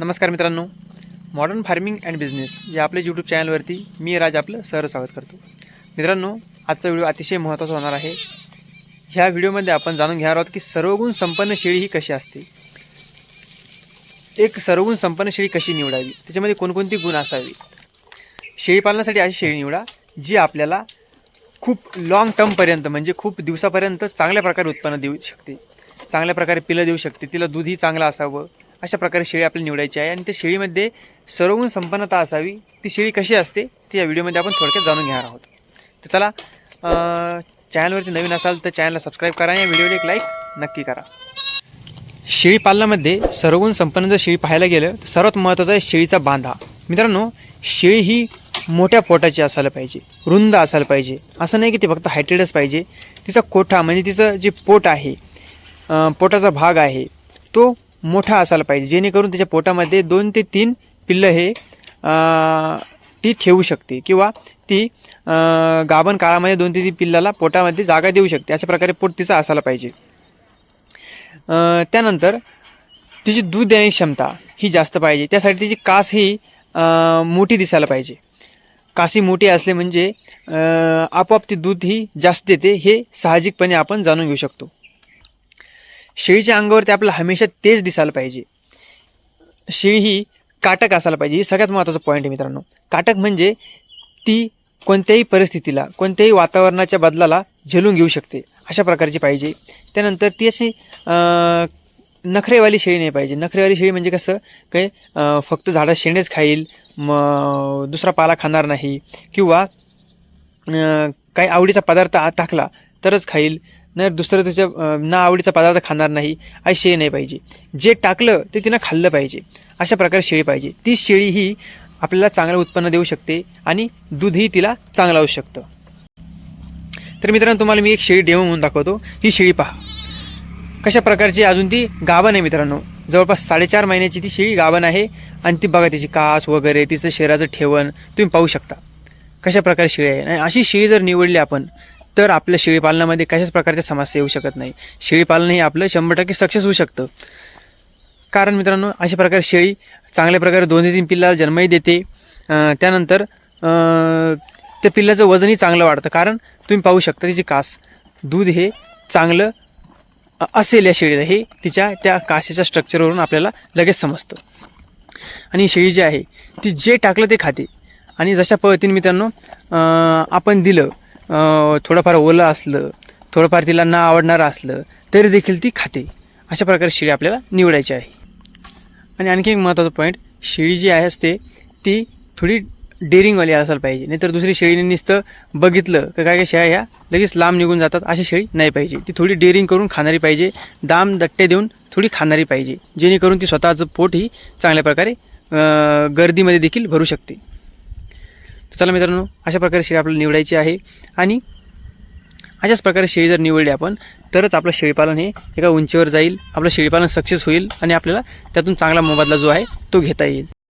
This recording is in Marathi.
नमस्कार मित्रांनो. मॉडर्न फार्मिंग अँड बिझनेस या आपल्या यूट्यूब चॅनलवरती मी राज आपलं सर स्वागत करतो. मित्रांनो आजचा व्हिडिओ अतिशय महत्त्वाचा होणार आहे. ह्या व्हिडिओमध्ये आपण जाणून घेणार आहोत की सर्वगुण संपन्न शेळी ही कशी असते? एक सर्वगुण संपन्न शेळी कशी निवडावी? त्याच्यामध्ये कोणकोणती गुण असावी? शेळी पालनासाठी अशी शेळी निवडा जी आपल्याला खूप लाँग टर्मपर्यंत म्हणजे खूप दिवसापर्यंत चांगल्या प्रकारे उत्पन्न देऊ शकते. चांगल्या प्रकारे पिलं देऊ शकते. तिला दूधही चांगलं असावं. अशा प्रकारे शेळी आपल्याला निवडायची आहे. आणि त्या शेळीमध्ये सर्वगुण संपन्नता असावी. ती शेळी कशी असते ती या व्हिडिओमध्ये आपण थोडक्यात जाणून घेणार आहोत. तर चला चॅनलवरती नवीन असाल तर चॅनलला सबस्क्राईब करा आणि या व्हिडिओला एक लाईक नक्की करा. शेळी पालनामध्ये सर्वगुण संपन्न जर शेळी पाहायला गेलं तर सर्वात महत्त्वाचा आहे शेळीचा बांधा. मित्रांनो शेळी ही मोठ्या पोटाची असायला पाहिजे रुंद असायला पाहिजे. असं नाही की ती फक्त हायटेडच पाहिजे. तिचा कोठा म्हणजे तिचं जे पोट आहे पोटाचा भाग आहे तो मोठा असायला पाहिजे जेणेकरून त्याच्या पोटामध्ये दोन ते तीन पिल्लं हे ती ठेवू शकते किंवा ती गाभण काळामध्ये दोन ते तीन पिल्लाला पोटामध्ये जागा देऊ शकते. अशा प्रकारे पोट तिचं असायला पाहिजे. त्यानंतर तिची दूध देण्याची क्षमता ही जास्त पाहिजे. त्यासाठी तिची कास ही मोठी दिसायला पाहिजे. कासी मोठी असले म्हणजे आपोआप ती दूध ही जास्त देते हे साहजिकपणे आपण जाणून घेऊ शकतो. शेळीच्या अंगावरती आपल्याला हमेशा तेज दिसायला पाहिजे. शेळी ही काटक असायला पाहिजे. ही सगळ्यात महत्त्वाचा पॉईंट आहे मित्रांनो. काटक म्हणजे ती कोणत्याही परिस्थितीला कोणत्याही वातावरणाच्या बदलाला झेलून घेऊ शकते. अशा प्रकारची पाहिजे. त्यानंतर ती अशी नखरेवाली शेळी नाही पाहिजे. नखरेवाली शेळी म्हणजे कसं काय फक्त झाडं शेणेच खाईल मग दुसरा पाला खाणार नाही किंवा काही आवडीचा पदार्थ टाकला तरच खाईल. नाही दुसरं तुझ्या ना आवडीचा पदार्थ खाणार नाही अशी शेळी नाही पाहिजे. जे टाकलं ते तिनं खाल्लं पाहिजे. अशा प्रकारे शेळी पाहिजे. ती शेळी ही आपल्याला चांगलं उत्पन्न देऊ शकते आणि दूधही तिला चांगलं असू शकतं. तर मित्रांनो तुम्हाला मी एक शेळी डेमो म्हणून दाखवतो. ही शेळी पहा. कशा प्रकारची अजून ती गाभण आहे मित्रांनो. जवळपास साडेचार महिन्याची ती शेळी गाभण आहे आणि ती बघा तिची कास वगैरे तिचं शरीराचं ठेवण तुम्ही पाहू शकता. कशा प्रकारे शेळी आहे? आणि अशी शेळी जर निवडली आपण तर आपल्या शेळीपालनामध्ये कशाच प्रकारच्या समस्या येऊ शकत नाही. शेळीपालन हे आपलं शंभर टक्के सक्सेस होऊ शकतं. कारण मित्रांनो अशा प्रकारे शेळी चांगल्या प्रकारे दोन ते तीन पिल्लाला जन्मही देते. त्यानंतर त्या पिल्लाचं वजनही चांगलं वाढतं. कारण तुम्ही पाहू शकता तिची कास. दूध हे चांगलं असेल या शेळीला. हे तिच्या त्या कासेच्या स्ट्रक्चरवरून आपल्याला लगेच समजतं. आणि शेळी जी आहे ती जे टाकलं ते खाते. आणि जशा पद्धतीने मित्रांनो आपण दिलं थोडंफार ओलं असलं थोडंफार तिला ना आवडणारं असलं तरी देखील ती खाते. अशा प्रकारे शेळी आपल्याला निवडायची आहे. आणि आणखी एक महत्त्वाचा पॉईंट शेळी जी आहे असते ती थोडी डेअरिंगवाली असायला पाहिजे. नाहीतर दुसरी शेळीने नुसतं बघितलं तर काय काय शेळ्या ह्या लगेच लांब निघून जातात अशी शेळी नाही पाहिजे. ती थोडी डेअरिंग करून खाणारी पाहिजे दाम दट्टे देऊन थोडी खाणारी पाहिजे जेणेकरून ती स्वतःचं पोट ही चांगल्या प्रकारे गर्दीमध्ये देखील भरू शकते. तर चला मित्रांनो अशा प्रकारे शेळी आपल्याला निवडायची आहे. आणि अशाच प्रकारे शेळी जर निवडली आपण तरच आपलं शेळीपालन हे एका उंचीवर जाईल आपलं शेळीपालन सक्सेस होईल आणि आपल्याला त्यातून चांगला मोबदला जो आहे तो घेता येईल.